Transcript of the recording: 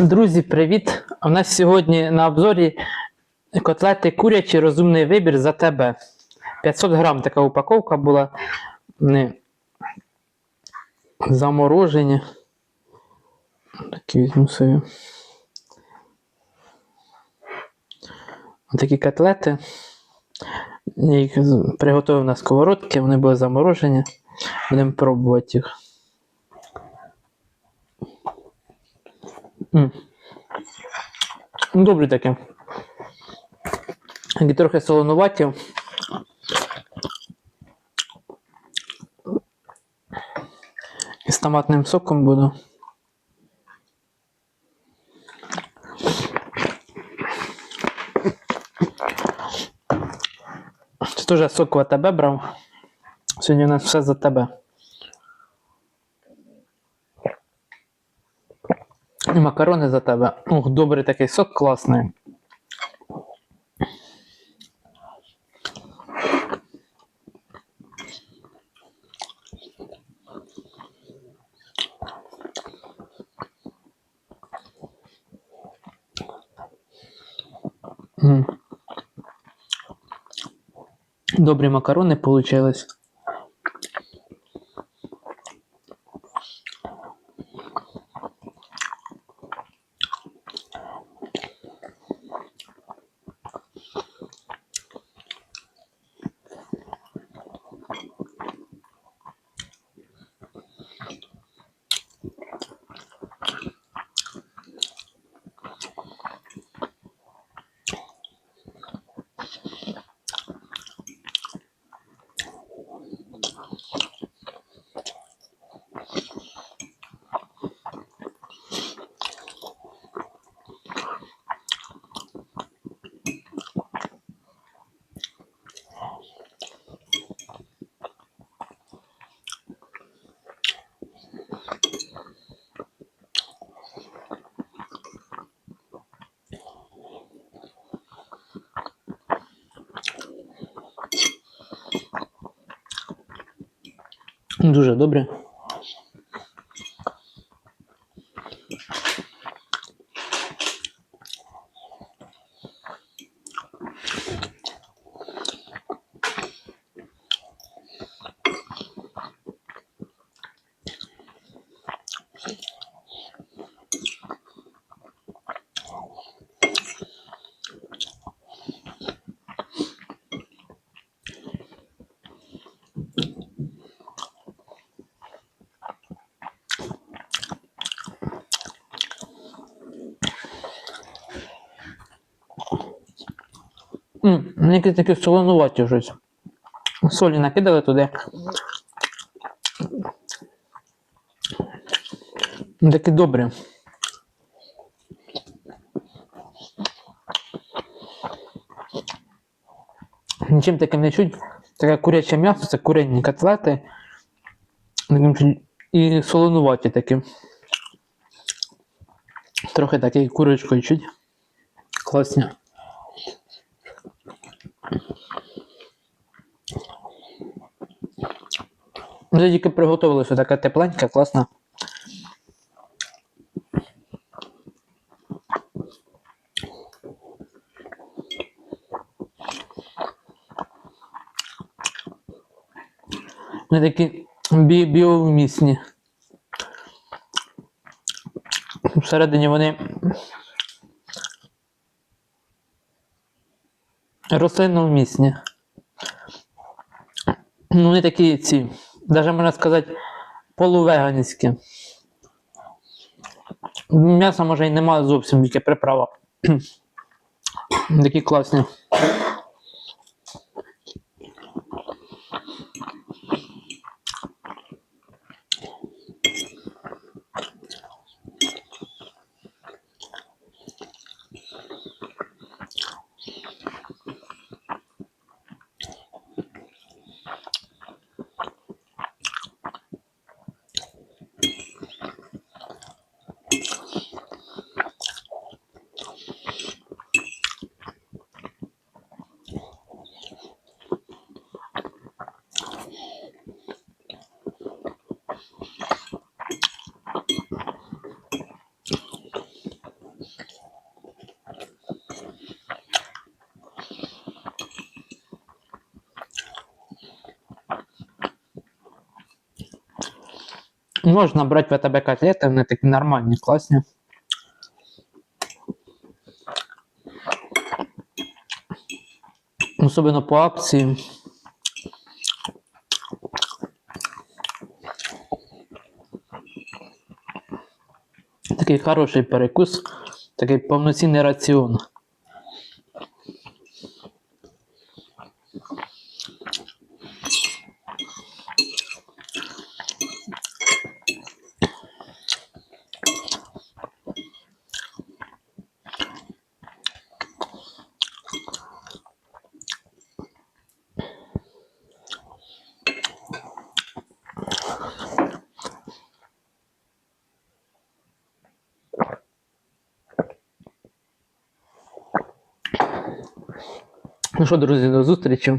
Друзі, привіт! У нас сьогодні на обзорі котлети курячі розумний вибір за тебе. 500 грам така упаковка була. Не заморожені. Такі візьму собі. Такі котлети. Я їх приготував на сковородці, вони були заморожені. Будемо пробувати їх. Ну, Добре таке. Такі трохи солонуваті. І з томатним соком буду. Це теж сок в АТБ брав. Сьогодні у нас все за тебе. Макарони за тебе. Ух, добрий такий сок класний. Добрі макарони получились. Дуже добре. М, якісь такі солонуваті щось. Солі накидали туди. Такі добрі. Нічим таким не чуть. Таке куряче м'ясо, це курені котлети. І солонуваті такі. Трохи такі курочкою чуть. Класні. Вже тільки приготували, що така тепленька, класна. Вони такі бі біомісні. Всередині вони рослинно-вмісні. Ну, вони такі ці, даже можно сказати, полувеганське. М'яса може і немає зовсім, тільки приправа. Такі класні. Можна брати в тебе котлети, вони такі нормальні, класні. Особливо по акції. Такий хороший перекус, такий повноцінний раціон. Ну що, друзі, до зустрічі.